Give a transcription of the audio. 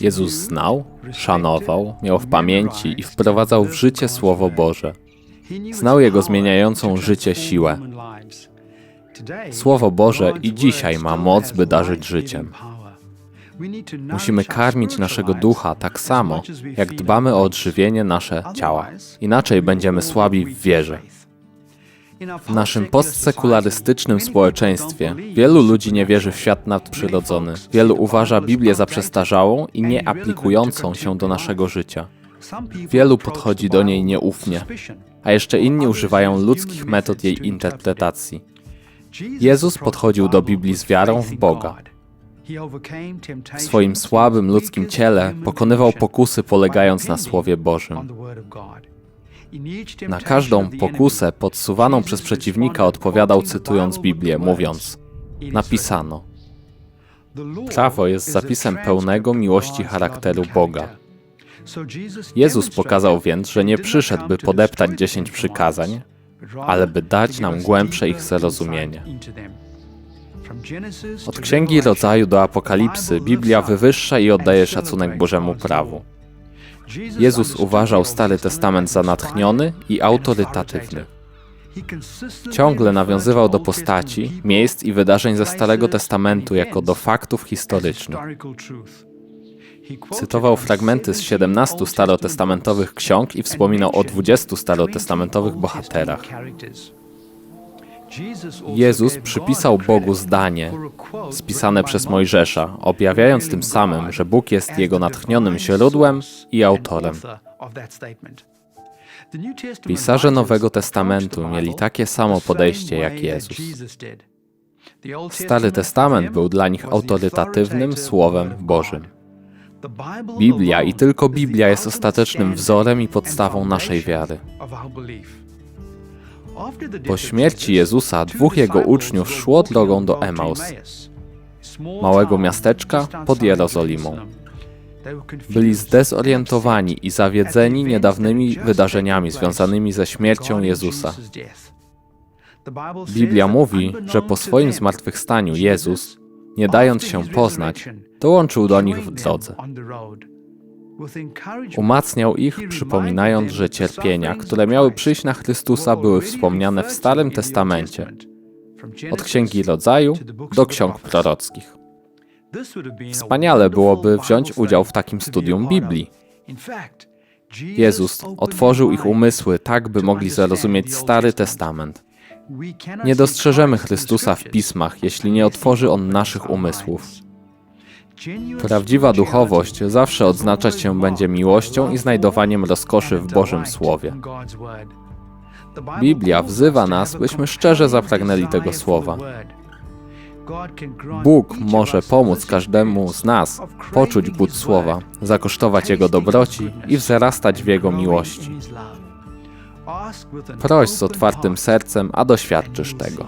Jezus znał, szanował, miał w pamięci i wprowadzał w życie Słowo Boże. Znał Jego zmieniającą życie siłę. Słowo Boże i dzisiaj ma moc, by darzyć życiem. Musimy karmić naszego ducha tak samo, jak dbamy o odżywienie nasze ciała. Inaczej będziemy słabi w wierze. W naszym postsekularystycznym społeczeństwie wielu ludzi nie wierzy w świat nadprzyrodzony. Wielu uważa Biblię za przestarzałą i nie aplikującą się do naszego życia. Wielu podchodzi do niej nieufnie, a jeszcze inni używają ludzkich metod jej interpretacji. Jezus podchodził do Biblii z wiarą w Boga. W swoim słabym ludzkim ciele pokonywał pokusy polegając na Słowie Bożym. Na każdą pokusę podsuwaną przez przeciwnika odpowiadał cytując Biblię, mówiąc: Napisano. Prawo jest zapisem pełnego miłości charakteru Boga. Jezus pokazał więc, że nie przyszedł, by podeptać dziesięć przykazań, ale by dać nam głębsze ich zrozumienie. Od Księgi Rodzaju do Apokalipsy Biblia wywyższa i oddaje szacunek Bożemu prawu. Jezus uważał Stary Testament za natchniony i autorytatywny. Ciągle nawiązywał do postaci, miejsc i wydarzeń ze Starego Testamentu jako do faktów historycznych. Cytował fragmenty z 17 starotestamentowych ksiąg i wspominał o 20 starotestamentowych bohaterach. Jezus przypisał Bogu zdanie spisane przez Mojżesza, objawiając tym samym, że Bóg jest jego natchnionym źródłem i autorem. Pisarze Nowego Testamentu mieli takie samo podejście jak Jezus. Stary Testament był dla nich autorytatywnym Słowem Bożym. Biblia i tylko Biblia jest ostatecznym wzorem i podstawą naszej wiary. Po śmierci Jezusa dwóch jego uczniów szło drogą do Emaus, małego miasteczka pod Jerozolimą. Byli zdezorientowani i zawiedzeni niedawnymi wydarzeniami związanymi ze śmiercią Jezusa. Biblia mówi, że po swoim zmartwychwstaniu Jezus, nie dając się poznać, dołączył do nich w drodze. Umacniał ich, przypominając, że cierpienia, które miały przyjść na Chrystusa, były wspomniane w Starym Testamencie, od Księgi Rodzaju do ksiąg prorockich. Wspaniale byłoby wziąć udział w takim studium Biblii. Jezus otworzył ich umysły tak, by mogli zrozumieć Stary Testament. Nie dostrzeżemy Chrystusa w pismach, jeśli nie otworzy On naszych umysłów. Prawdziwa duchowość zawsze odznaczać się będzie miłością i znajdowaniem rozkoszy w Bożym Słowie. Biblia wzywa nas, byśmy szczerze zapragnęli tego słowa. Bóg może pomóc każdemu z nas poczuć głód słowa, zakosztować jego dobroci i wzrastać w jego miłości. Proś z otwartym sercem, a doświadczysz tego.